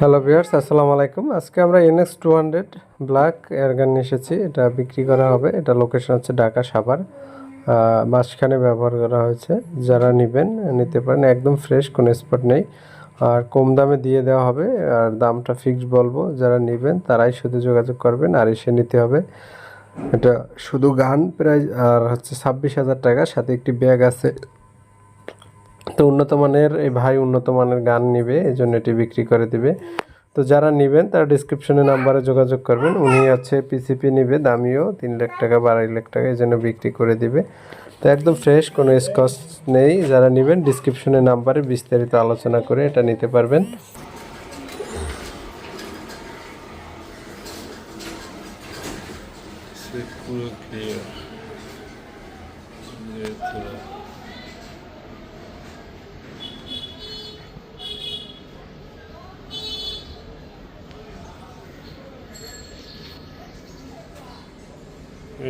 Hello viewers আসসালামু আলাইকুম। আজকে আমরা NX two hundred black airgun এসেছি। এটা বিক্রি করা হবে। এটা লোকেশন হচ্ছে ঢাকা সাভার। মাঝখানে ব্যবহার করা হয়েছে। যারা নেবেন, নিতে পারেন। একদম ফ্রেশ কোনো স্পট নেই। আর কম দামে দিয়ে দেওয়া হবে। আর দামটা ফিক্সড বলব, যারা নেবেন, তারাই শুধু যোগাযোগ করবেন আর এসে নিতে হবে। এটা শুধু গান প্রায় আর হচ্ছে ছাব্বিশ হাজার টাকা। সাথে একটি ব্যাগ আছে। তো উন্নত মানের, এই ভাই উন্নত মানের গান নিবে এই জন্য এটি বিক্রি করে দিবে। তো যারা নেবেন, তারা ডিসক্রিপশনে নাম্বারে যোগাযোগ করবেন। উনি আছে পিসিপি নিবে, দামিও তিন লাখ টাকা বা আড়াই লাখ টাকা এই জন্য বিক্রি করে দিবে। তো একদম ফ্রেশ কোনো স্কচ নেই। যারা নেবেন ডিসক্রিপশনে নাম্বারে বিস্তারিত আলোচনা করে এটা নিতে পারবেন। से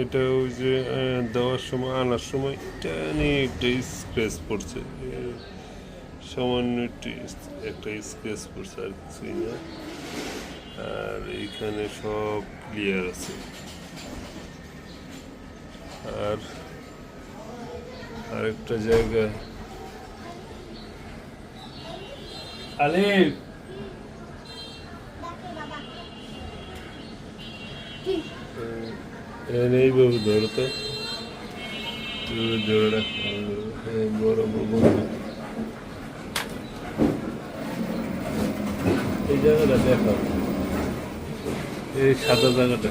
এটা ওই যে দেওয়ার সময় আনার সময় টানি একটা স্ক্র্যাচ পড়ছে। সামান্য একটি একটা স্ক্র্যাচ পড়ছে আর কিছুই না। আর এইখানে সব ক্লিয়ার আছে। আর আরেকটা জায়গা। আলিফ! এখানে এইভাবে ধরো তো বড় এই জায়গাটা দেখাও। এই সাদা জায়গাটা।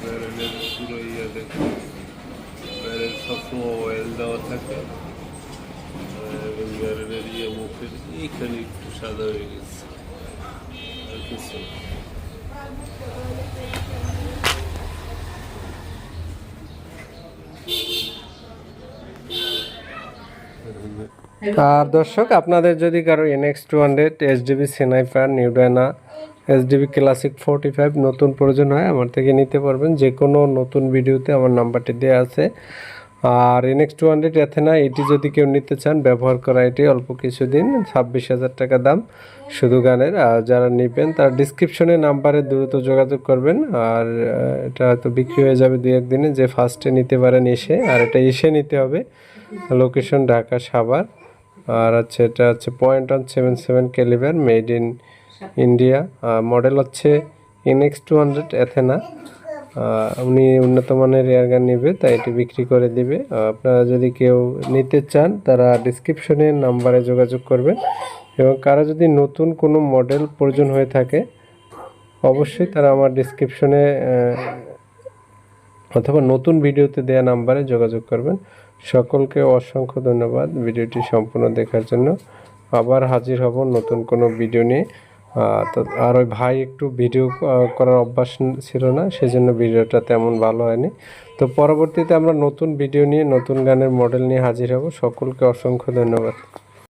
ব্যারেলের পুরো ইয়ে ব্যারেল সবসময় অয়েল দেওয়া থাকে। এবং ব্যারেলের ইয়ে মুখের এইখানে একটু সাদা হয়ে গেছে। কিছু আর দর্শক, আপনাদের যদি কারও NX two hundred SDB sniper নিউডানা SDB classic forty five নতুন প্রয়োজন হয়, আমার থেকে নিতে পারবেন। যে কোনো নতুন ভিডিওতে আমার নাম্বারটি দেওয়া আছে। আর এনএক্স টু হান্ড্রেড এথেনা এটি যদি কেউ নিতে চান, ব্যবহার করা এটি অল্প কিছুদিন, ছাব্বিশ হাজার টাকা দাম। শুধু গানের, আর যারা নেবেন, তার ডিসক্রিপশনে নাম্বারে দ্রুত যোগাযোগ করবেন। আর এটা হয়তো বিক্রি হয়ে যাবে দু একদিনে যে ফার্স্টে নিতে পারেন এসে। আর এটা এসে নিতে হবে লোকেশন ঢাকা সাভার। আর হচ্ছে, এটা হচ্ছে point one seven seven calibre made in India model হচ্ছে এনএক্স টু হান্ড্রেড এথেনা উনি উন্নত মানের এয়ারগান নেবে, তাই এটি বিক্রি করে দিবে। আপনারা যদি কেউ নিতে চান, তারা ডিসক্রিপশনে নাম্বারে যোগাযোগ করবেন। এবং কারও যদি নতুন কোনো মডেল প্রয়োজন হয়ে থাকে, অবশ্যই তারা আমার ডিসক্রিপশনে অথবা নতুন ভিডিওতে দেওয়া নাম্বারে যোগাযোগ করবেন। সকলকে অসংখ্য ধন্যবাদ ভিডিওটি সম্পূর্ণ দেখার জন্য। আবার হাজির হব নতুন কোনো ভিডিও নিয়ে। তো আর ওই ভাই একটু ভিডিও করার অভ্যাস ছিল না, সেজন্য ভিডিওটা তেমন ভালো হয়নি। তো পরবর্তীতে আমরা নতুন ভিডিও নিয়ে, নতুন গানের মডেল নিয়ে হাজির হব। সকলকে অসংখ্য ধন্যবাদ।